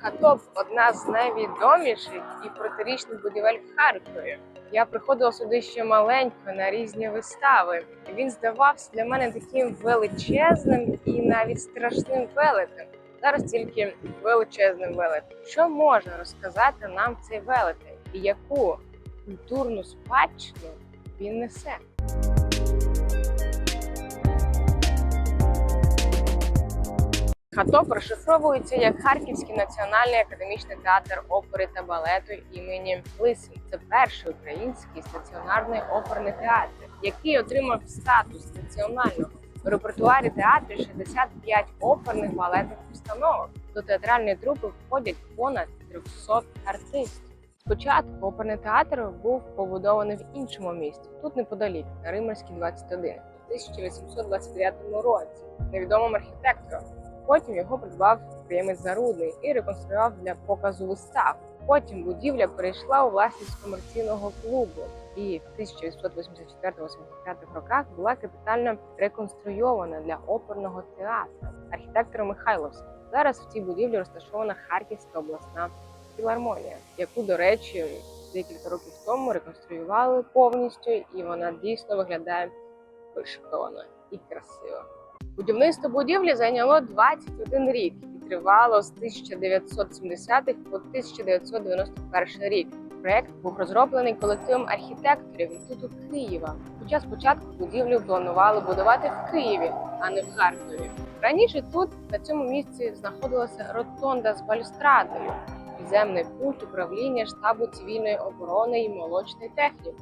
Хатоп одна з найвідоміших і протирічних будівель в Харкові. Я приходила сюди ще маленькою на різні вистави. Він здавався для мене таким величезним і навіть страшним велетем. Зараз тільки величезним велетем. Що може розказати нам цей велетень і яку культурну спадщину він несе? Хатоп розшифровується як Харківський національний академічний театр опери та балету імені Лисин. Це перший український стаціонарний оперний театр, який отримав статус національного. У репертуарі театру 65 оперних балетних установок. До театральної трупи входять понад 300 артистів. Спочатку оперний театр був побудований в іншому місті, тут неподалік, на Римерській 21, у 1829 році, невідомим архітектором. Потім його придбав підприємець Зарудний і реконструював для показу вистав. Потім будівля перейшла у власність комерційного клубу, і в 1884-85 роках була капітально реконструйована для оперного театру архітектором Михайловським. Зараз в цій будівлі розташована Харківська обласна філармонія, яку, до речі, декілька років тому реконструювали повністю, і вона дійсно виглядає вишиковано і красиво. Будівництво будівлі зайняло 21 рік і тривало з 1970-х по 1991 рік. Проект був розроблений колективом архітекторів Інституту Києва. Хоча спочатку будівлю планували будувати в Києві, а не в Харкові. Раніше тут на цьому місці знаходилася ротонда з балюстрадою, підземний пункт управління штабу цивільної оборони і молочної техніки.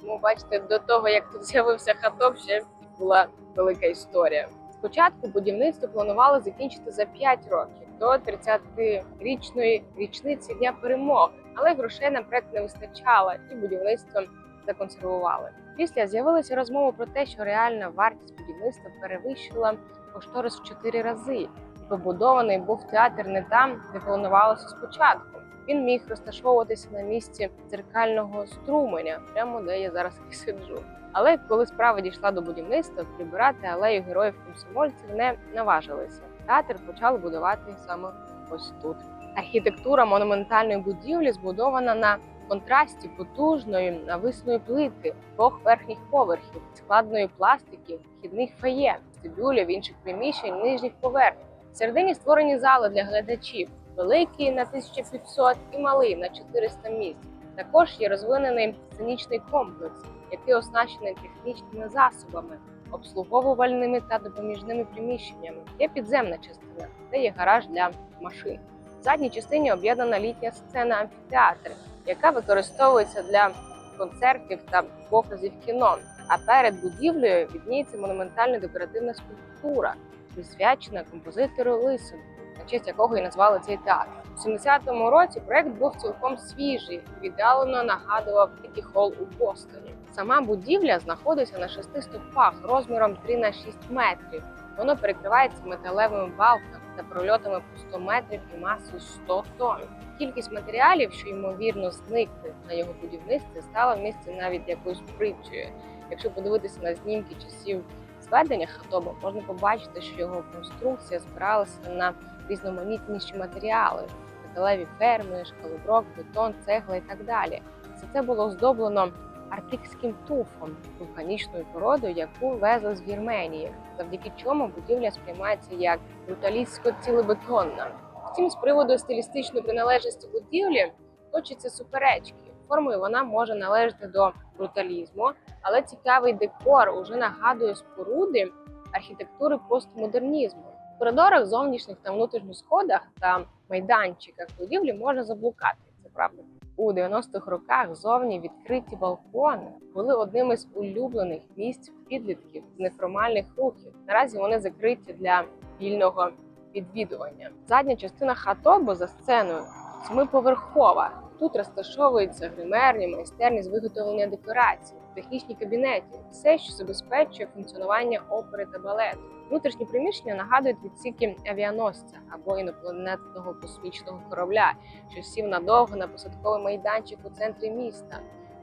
Тому бачите, до того як тут з'явився хатоп, ще була велика історія. Спочатку будівництво планували закінчити за 5 років до 30-річної річниці дня перемоги, але грошей на проект не вистачало, і будівництво законсервували. Після з'явилися розмови про те, що реальна вартість будівництва перевищила кошторис в 4 рази. І побудований був театр не там, де планувалося спочатку. Він міг розташовуватися на місці дзеркального струменя, прямо де я зараз і сиджу. Але коли справа дійшла до будівництва, прибирати алею героїв комсомольців не наважилися. Театр почали будувати саме ось тут. Архітектура монументальної будівлі збудована на контрасті потужної нависної плитки двох верхніх поверхів, складної пластики, вхідних фає, вестибюлів, інших приміщень, нижніх поверхів. В середині створені зали для глядачів, великий на 1500 і малий на 400 місць. Також є розвинений сценічний комплекс, який оснащений технічними засобами, обслуговувальними та допоміжними приміщеннями. Є підземна частина, де є гараж для машин. В задній частині об'єднана літня сцена амфітеатр, яка використовується для концертів та показів кіно. А перед будівлею відніється монументальна декоративна скульптура, присвячена композитору Лисину, на честь якого і назвали цей театр. У 70-му році проект був цілком свіжий, віддалено нагадував такий хол у Бостоні. Сама будівля знаходиться на шести стовпах розміром 3 на 6 метрів. Воно перекривається металевими балками та прольотами по 100 метрів і масою 100 тонн. Кількість матеріалів, що ймовірно зникли на його будівництві, стала в місті навіть якоюсь притчею. Якщо подивитися на знімки часів зведення хатоба, можна побачити, що його конструкція збиралася на різноманітніші матеріали: металеві ферми, шкалоброк, бетон, цегла і так далі. Все це було оздоблено арктикським туфом, вулканічною породою, яку везли з Вірменії, завдяки чому будівля сприймається як бруталістсько-цілебетонна. Втім, з приводу стилістичної приналежності будівлі точаться суперечки. Формою вона може належати до бруталізму, але цікавий декор уже нагадує споруди архітектури постмодернізму. В коридорах, зовнішніх та внутрішніх сходах та майданчиках будівлі можна заблукати. Це правда. У 90-х роках зовні відкриті балкони були одним із улюблених місць підлітків з неформальних рухів. Наразі вони закриті для вільного відвідування. Задня частина хатобу за сценою семиповерхова. Тут розташовуються гримерні, майстерні з виготовлення декорацій, технічні кабінети, все, що забезпечує функціонування опери та балету. Внутрішні приміщення нагадують відсіки авіаносця або інопланетного космічного корабля, що сів надовго на посадковий майданчик у центрі міста.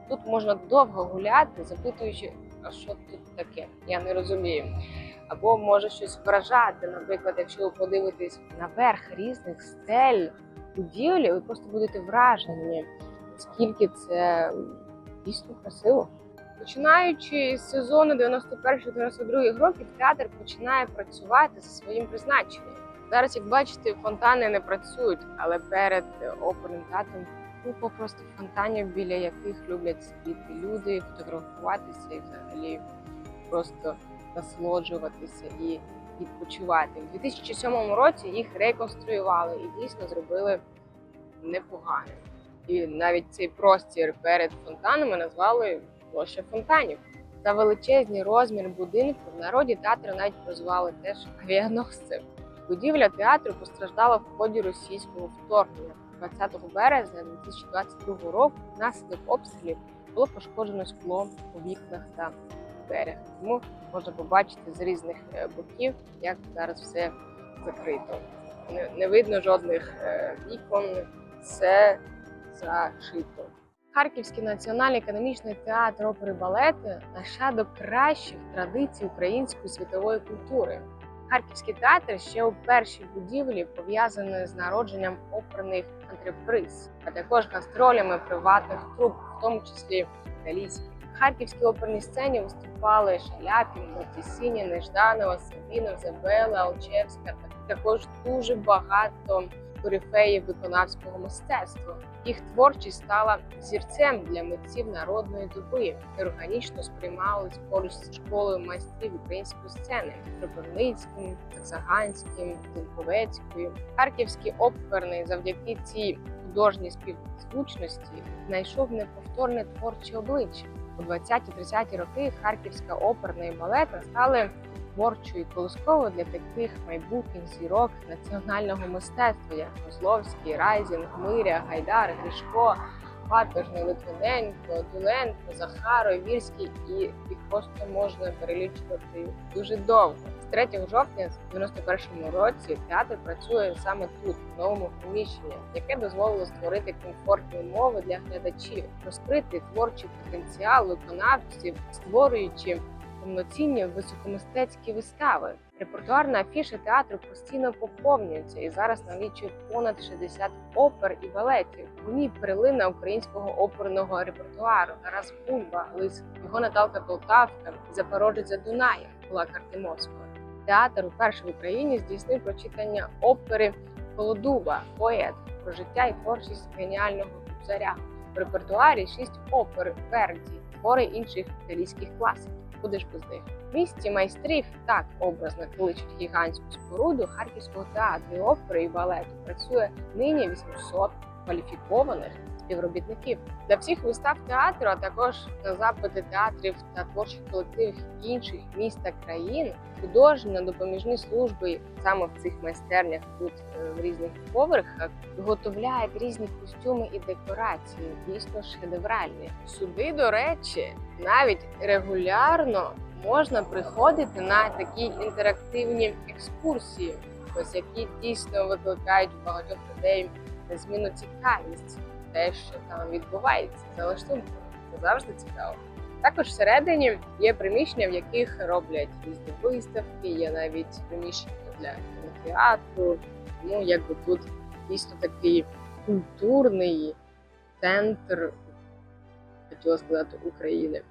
Тут можна довго гуляти, запитуючи, а що тут таке? Я не розумію. Або може щось вражати. Наприклад, якщо ви подивитесь наверх різних стель будівлі, ви просто будете вражені, скільки це дійсно красиво. Починаючи з сезону 91-92 років, театр починає працювати за своїм призначенням. Зараз, як бачите, фонтани не працюють, але перед оперним театром купа просто фонтанів, біля яких люблять сидіти люди, фотографуватися і взагалі просто насолоджуватися і відпочивати. У 2007 році їх реконструювали і дійсно зробили непогано. І навіть цей простір перед фонтанами назвали площа фонтанів. За величезний розмір будинку в народі театру навіть прозвали теж авіаносцем. Будівля театру постраждала в ході російського вторгнення. 20 березня 2022 року внаслідок обстрілів було пошкоджено скло у вікнах та дверях. Тому можна побачити з різних е, боків, як зараз все закрито. Не, видно жодних е, вікон, все зашито. Харківський національний академічний театр опери балету нащадок кращих традицій української світової культури. Харківський театр ще у першій будівлі пов'язаний з народженням оперних антреприз, а також гастролями приватних труп, в тому числі італійських. Харківській оперній сцені виступали Шаляпін, Мартісіні, Жданова, Сабінов, Забела, Алчевська та також дуже багато корифеїв виконавського мистецтва. Їх творчість стала зірцем для митців народної доби і органічно сприймались поруч з школою майстрів української сцени Кропивницьким, Саксаганським, Тимковецькою. Харківський оперний завдяки цій художній співзвучності знайшов неповторне творче обличчя. У 20-30 роки Харківська оперна і балета стали творчою колисковою для таких майбутніх зірок національного мистецтва, як Козловський, Райзінг, Миря, Гайдар, Гришко, Патожний, Литвиненко, Дуленко, Захаро, Вірський і їх просто можна перелічувати дуже довго. З 3 жовтня в 91-му році театр працює саме тут, в новому приміщенні, яке дозволило створити комфортні умови для глядачів, розкрити творчий потенціал виконавців, створюючи повноцінні високомистецькі вистави. Репертуарна афіша театру постійно поповнюється і зараз налічує понад 60 опер і балетів. У ній перлина українського оперного репертуару Тарас Бульба, Лис, його Наталка Полтавка, Запорожець за Дунаєм, була Картимовського. Театр уперше в Україні здійснив прочитання опери Колодуба, поет про життя і творчість геніального царя. В репертуарі шість опер Верді, твори інших італійських класиків. ж без них. Місті майстрів так образно кличуть гігантську споруду Харківського театру, опери і балету. Працює нині 800 кваліфікованих співробітників для всіх вистав театру, а також на запити театрів та творчих колективів інших міст та країн. Художні допоміжні служби саме в цих майстернях тут е, в різних поверхах виготовляють різні костюми і декорації, дійсно шедевральні. Сюди, до речі, навіть регулярно можна приходити на такі інтерактивні екскурсії, ось які дійсно викликають багатьох людей незмінну цікавість. Те, що там відбувається за лаштунками. Це завжди цікаво. Також всередині є приміщення, в яких роблять різні виставки, є навіть приміщення для кінотеатру. Тому якби тут дійсно такий культурний центр, хотіла сказати, України.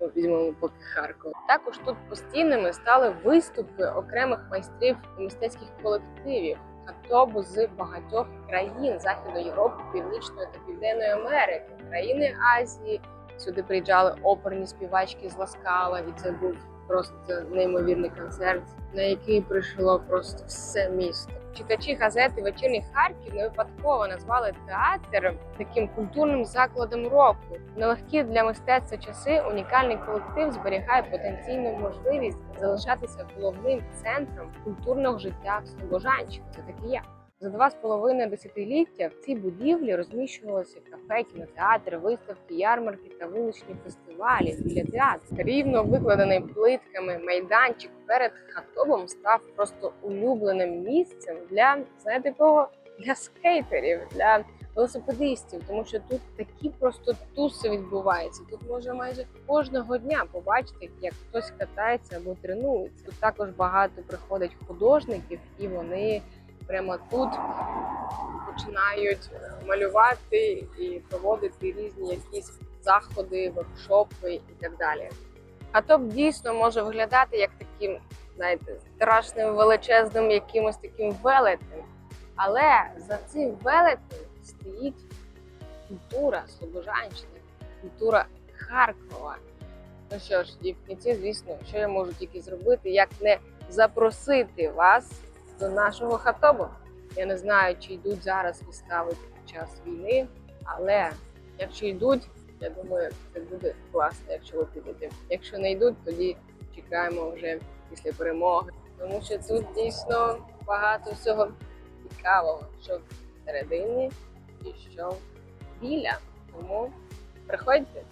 Ну, Візьмемо поки Харкова. Також тут постійними стали виступи окремих майстрів мистецьких колективів. Автобус з багатьох країн Західної Європи, Північної та Південної Америки, країни Азії. Сюди приїжджали оперні співачки з Ласкала, і це був просто неймовірний концерт, на який прийшло просто все місто. Читачі газети Вечірній Харків не випадково назвали театр таким культурним закладом року. Нелегкі для мистецтва часи унікальний колектив зберігає потенційну можливість залишатися головним центром культурного життя Слобожанщини. Це таки я. За два з половиною десятиліття в цій будівлі розміщувалися кафе, кінотеатри, виставки, ярмарки та вуличні фестивалі біля театру. Рівно викладений плитками майданчик перед хатобом став просто улюбленим місцем для знаєте кого? Для скейтерів, для велосипедистів, тому що тут такі просто туси відбуваються. Тут можна майже кожного дня побачити, як хтось катається або тренується. Тут також багато приходить художників, і вони прямо тут починають е, малювати і проводити різні якісь заходи, воркшопи і так далі. Хатоп дійсно може виглядати як таким, знаєте, страшним величезним якимось таким велетнем. Але за цим велетнем стоїть культура Слобожанщини, культура Харкова. Ну що ж, і в кінці, звісно, що я можу тільки зробити, як не запросити вас до нашого хатобу. Я не знаю, чи йдуть зараз вистави під час війни, але якщо йдуть, я думаю, це буде класно, якщо ви підете. Якщо не йдуть, тоді чекаємо вже після перемоги. Тому що тут дійсно багато всього цікавого, що всередині і що біля. Тому приходьте.